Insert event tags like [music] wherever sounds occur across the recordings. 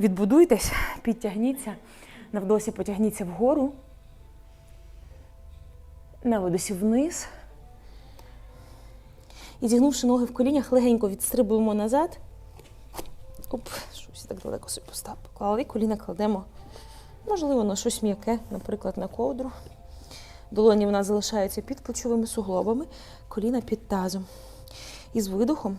Відбудуйтесь, підтягніться. На вдосі потягніться вгору. На видосі вниз. І зігнувши ноги в колінях, легенько відстрибуємо назад. Оп, щось так далеко собі. Поклали, коліна кладемо, можливо, на щось м'яке, наприклад, на ковдру. Долоні в нас залишаються під плечовими суглобами, коліна під тазом. І з видохом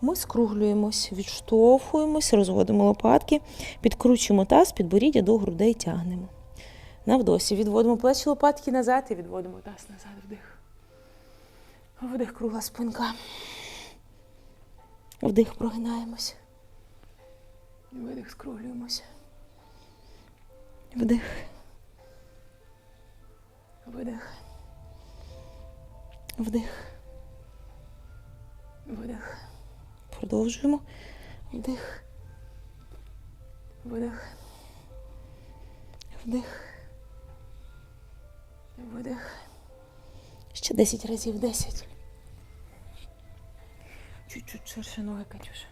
ми скруглюємось, відштовхуємось, розводимо лопатки, підкручуємо таз, підборіддя до грудей тягнемо. На вдосі відводимо плечі лопатки назад і відводимо таз назад. Вдих. Вдих, кругла спинка. Вдих, прогинаємось. Видих, скруглюємося. Вдих. Видих. Вдих. Продовжуємо. Вдих. Видих. Вдих. Видих. Ще 10 разів 10. Чуть-чуть ширше ноги, Катюша.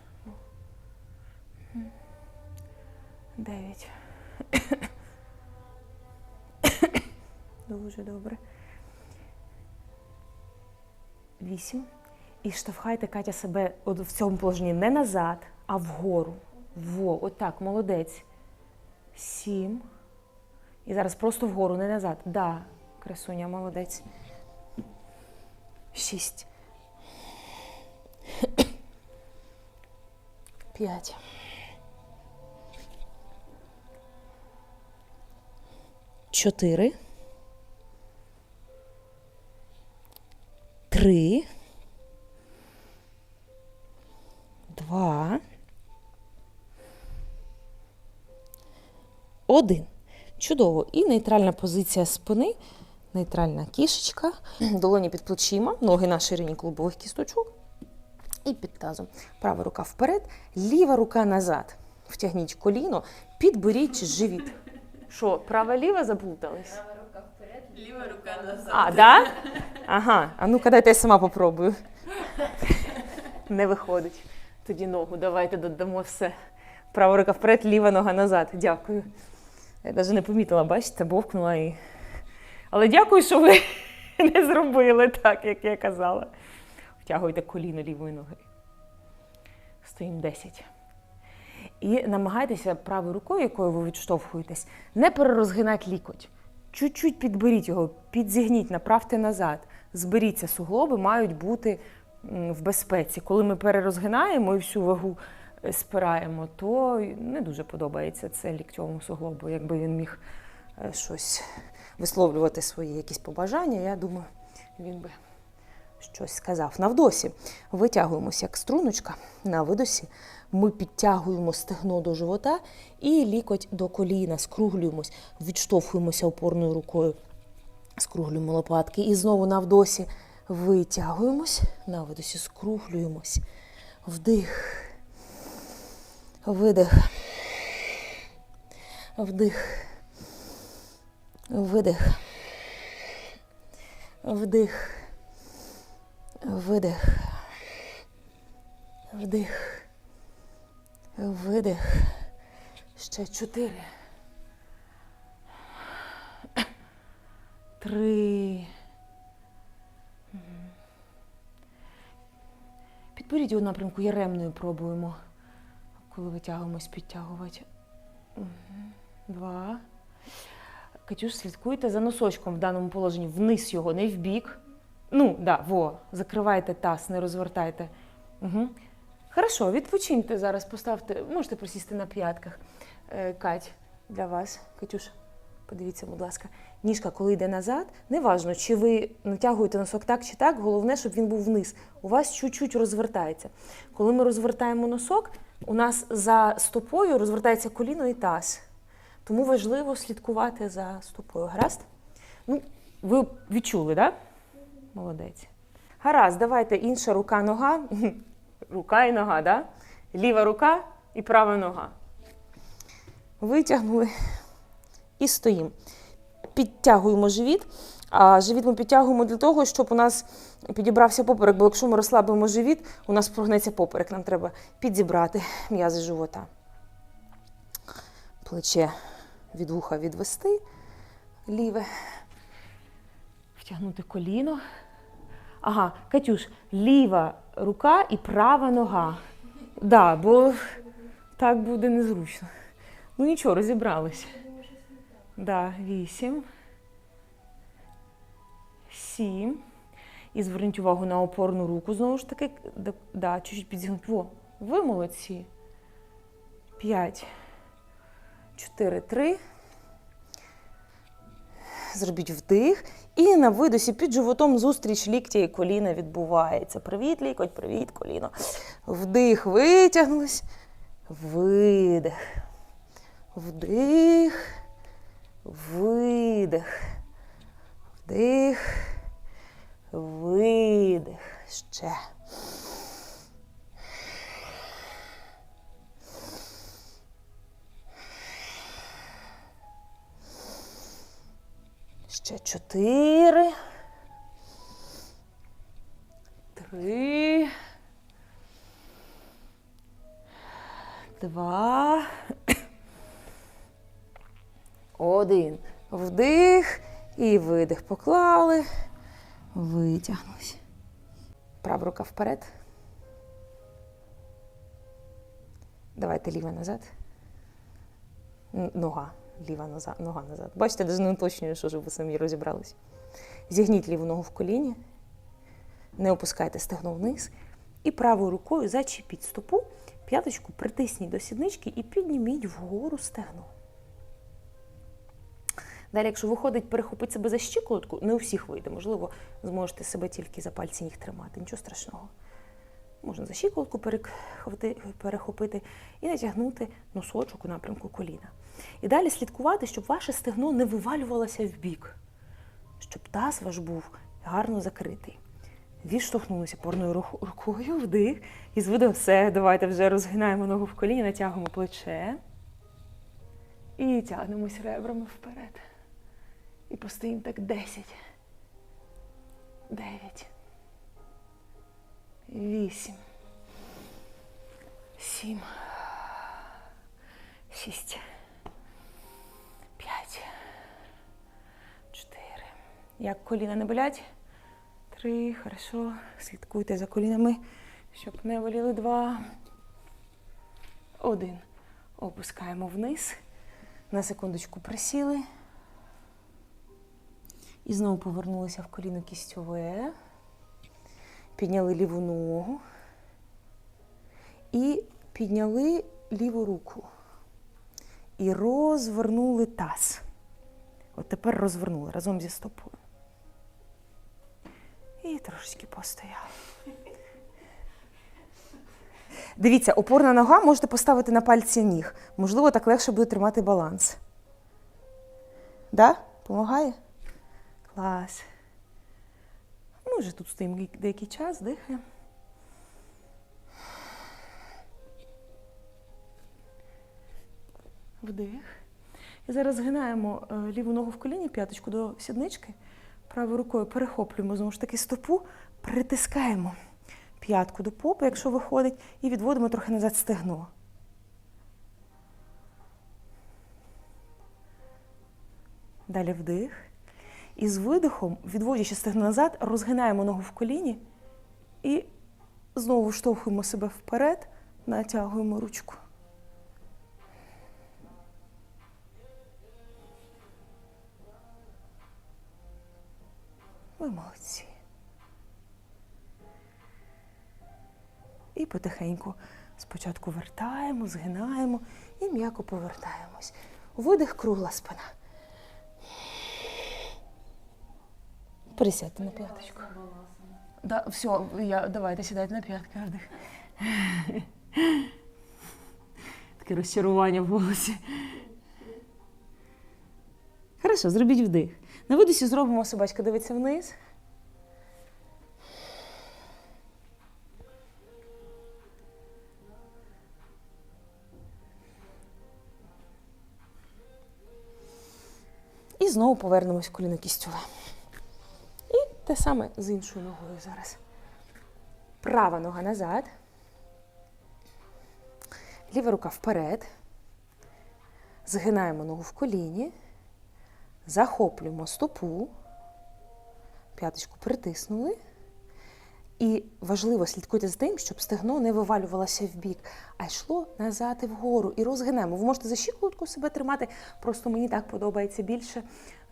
Дев'ять. Дуже добре. Вісім. І штовхайте Катя себе от в цьому положенні не назад, а вгору. Во, отак, молодець. Сім. І зараз просто вгору, не назад. Да, красуня, молодець. Шість. П'ять. Чотири. Три. Два. Один. Чудово. І нейтральна позиція спини. Нейтральна кішечка. [clears throat] Долоні під плечима, ноги на ширині клубових кісточок. І під тазом. Права рука вперед, ліва рука назад. Втягніть коліно, підберіть живіт. Що, права-ліва заплутались? Ліва рука назад. А, да? Ага. А ну-ка, дайте я сама попробую. [laughs] Не виходить. Тоді ногу. Давайте додамо все. Права рука вперед, ліва нога назад. Дякую. Я навіть не помітила, бачите, бовкнула і. Але дякую, що ви [laughs] не зробили так, як я казала. Втягуйте коліно лівої ноги. Стоїмо 10. І намагайтеся правою рукою, якою ви відштовхуєтесь, не перерозгинати лікоть. Чуть-чуть підберіть його, підзігніть, направте назад. Зберіться, суглоби мають бути в безпеці. Коли ми перерозгинаємо і всю вагу е, спираємо, то не дуже подобається це ліктьовому суглобу. Якби він міг е, щось висловлювати свої якісь побажання, я думаю, він би щось сказав. На вдосі витягуємося як струночка, на видосі ми підтягуємо стегно до живота і лікоть до коліна, скруглюємось, відштовхуємося опорною рукою, скруглюємо лопатки. І знову на вдосі витягуємось, на видосі скруглюємось. Вдих. Видих. Вдих. Видих. Вдих. Видих. Вдих. Видих. Ще чотири. Три. Підберіть у напрямку яремною пробуємо. Коли витягуємось, підтягувати. Два. Катюш, слідкуйте за носочком в даному положенні. Вниз його, не в бік. Ну, да, во, закривайте таз, не розвертайте. Угу. Хорошо, відпочиньте зараз, поставте, можете присісти на п'ятках. Е, Кать, для вас, Катюш, подивіться, будь ласка. Ніжка, коли йде назад, неважно, чи ви натягуєте носок так чи так, головне, щоб він був вниз. У вас чуть-чуть розвертається. Коли ми розвертаємо носок, у нас за стопою розвертається коліно і таз. Тому важливо слідкувати за стопою. Гаразд? Ну, ви відчули, так? Да? Молодець. Гаразд, давайте інша рука, нога. [laughs] Рука і нога, да? Ліва рука і права нога. Витягнули і стоїмо. Підтягуємо живіт. А живіт ми підтягуємо для того, щоб у нас підібрався поперек, бо якщо ми розслабимо живіт, у нас прогнеться поперек. Нам треба підзібрати м'язи живота. плече від вуха відвести, ліве. Втягнути коліно. Ага, Катюш, ліва рука і права нога. Да, бо так буде незручно. Ну нічого, розібрались. Да, вісім. Сім. І зверніть увагу на опорну руку знову ж таки. Да, чуть-чуть підзігнути. Во, ви молодці. П'ять. Чотири, три. Зробіть вдих. І на видосі під животом зустріч ліктя і коліна відбувається. Привіт, лікоть, привіт, коліно. Вдих, витягнулись. Видих. Вдих. Видих. Вдих. Видих. Ще. Ще чотири. Три. Два. Один. Вдих і видих. Поклали. Витягнулись. Права рука вперед. Давайте ліва назад. Нога. Ліва ноза- нога назад. Бачите, навіть не уточнюю, що ви самі розібрались. Зігніть ліву ногу в коліні. Не опускайте стегно вниз. І правою рукою зачепіть стопу, п'яточку притисніть до сіднички і підніміть вгору стегно. Далі, якщо виходить перехопити себе за щиколотку, не у всіх вийде. Можливо, зможете себе тільки за пальці ніг тримати. Нічого страшного. Можна за щиколотку перехопити, і натягнути носочок у напрямку коліна. І далі слідкувати, щоб ваше стегно не вивалювалося в бік, щоб таз ваш був гарно закритий. Відштовхнулися порною рукою, вдих. І з все. Давайте вже розгинаємо ногу в коліні, натягуємо плече. І тягнемось ребрами вперед. І постоїмо так 10, 9, 8, 7, 6, 5, 4. Як коліна не болять? Три. Хорошо. Слідкуйте за колінами, щоб не боліли два. Один. Опускаємо вниз. На секундочку присіли. І знову повернулися в коліно кістьове. Підняли ліву ногу. І підняли ліву руку. І розвернули таз. От тепер розвернули разом зі стопою. І трошечки постояли. Дивіться, опорна нога можете поставити на пальці ніг. Можливо, так легше буде тримати баланс. Да? Помагає? Клас. Ми вже тут стоїмо деякий час, дихаємо. Вдих. І зараз згинаємо е, ліву ногу в коліні, п'яточку до сіднички. Правою рукою перехоплюємо знову ж таки стопу, притискаємо п'ятку до попи, якщо виходить, і відводимо трохи назад стегно. Далі вдих. І з видихом, відводячи стегно назад, розгинаємо ногу в коліні і знову штовхуємо себе вперед, натягуємо ручку. Ви молодці. І потихеньку спочатку вертаємо, згинаємо і м'яко повертаємось. Видих, кругла спина. Присядьте на п'яточку. Да, все, я, давайте сідайте на п'ятки. Вдих. Таке розчарування в голосі. Хорошо, зробіть вдих. На видосі зробимо собачка дивиться вниз. І знову повернемось в коліно кістьове. Те саме з іншою ногою зараз. Права нога назад. Ліва рука вперед. Згинаємо ногу в коліні, захоплюємо стопу, п'яточку притиснули. І важливо слідкуйте за тим, щоб стегно не вивалювалося в бік, а йшло назад і вгору. І розгинаємо. Ви можете за щиколотку себе тримати, просто мені так подобається більше,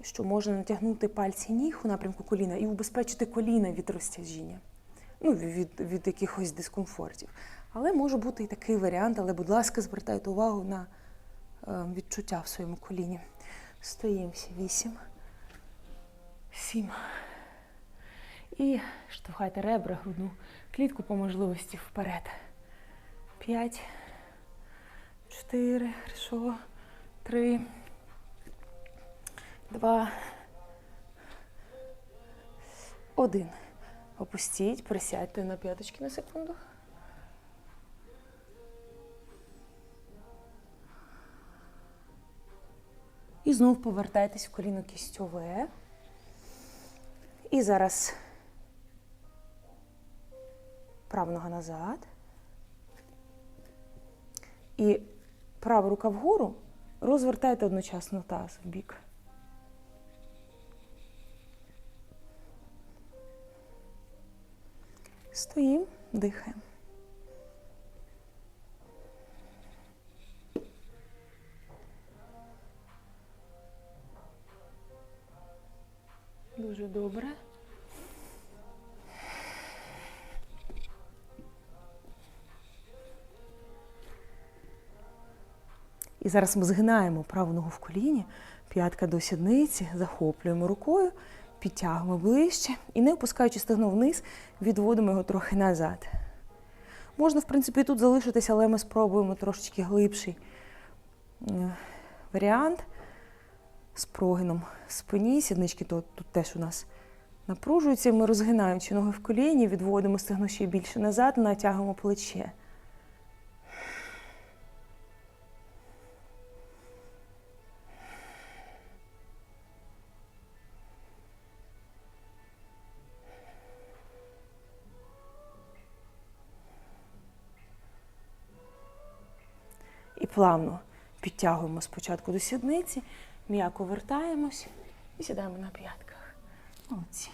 що можна натягнути пальці ніг у напрямку коліна і убезпечити коліна від розтяжіння, ну, від, від якихось дискомфортів. Але може бути і такий варіант, але, будь ласка, звертайте увагу на е, відчуття в своєму коліні. Стоїмося. Вісім, сім. І штовхайте ребра, грудну клітку по можливості вперед. П'ять, чотири, хорошо, три, два, один. Опустіть, присядьте на п'яточки на секунду. І знов повертайтесь в коліно кістьове. І зараз права нога назад. І права рука вгору. Розвертайте одночасно таз в бік. Стоїмо, дихаємо. Дуже добре. І зараз ми згинаємо праву ногу в коліні, п'ятка до сідниці, захоплюємо рукою, підтягуємо ближче і не опускаючи стегно вниз, відводимо його трохи назад. Можна, в принципі, і тут залишитися, але ми спробуємо трошечки глибший е, варіант з прогином в спині. Сіднички тут, тут теж у нас напружуються. Ми розгинаючи ноги в коліні, відводимо стегно ще більше назад, натягуємо плече. Плавно підтягуємо спочатку до сідниці, м'яко вертаємось і сідаємо на п'ятках. Молодці.